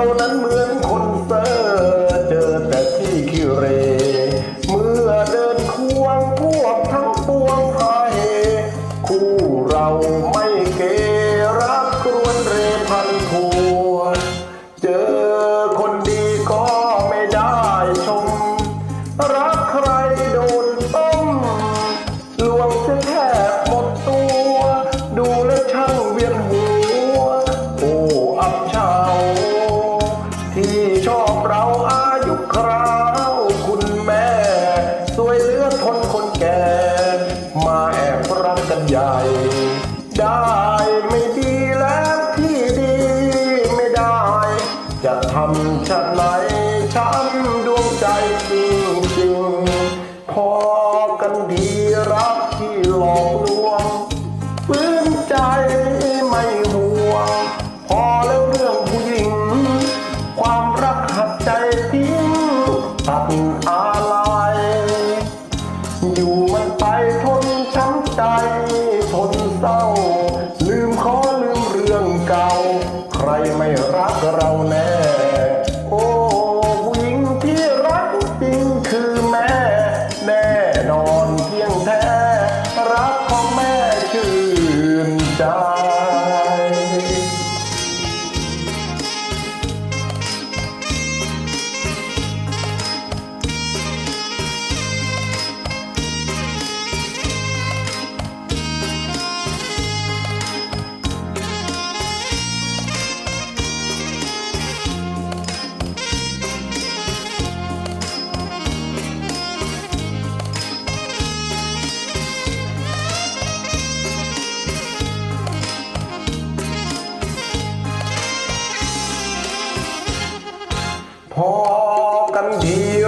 เรานั้นเหมือนคนเสอร์เจอแต่ที่คิเร เมื่อเดินควงพวกทั้งปวงไทยคู่เราไม่เกรักครวนเรพันควน เจอคนดีก็ไม่ได้ชม รักใครโดนต้มลวงจะแทบหมดตัว ดูแลช่างเวียน คราวคุณแม่ สวยเลือดทนคนแก่ มาแอบรักกันใหญ่ ได้ไม่ดีแล้วที่ดีไม่ได้ จะทำชะไหนช้ำดวงใจจริงจริงพอกันดีรักที่หลอก Oh. E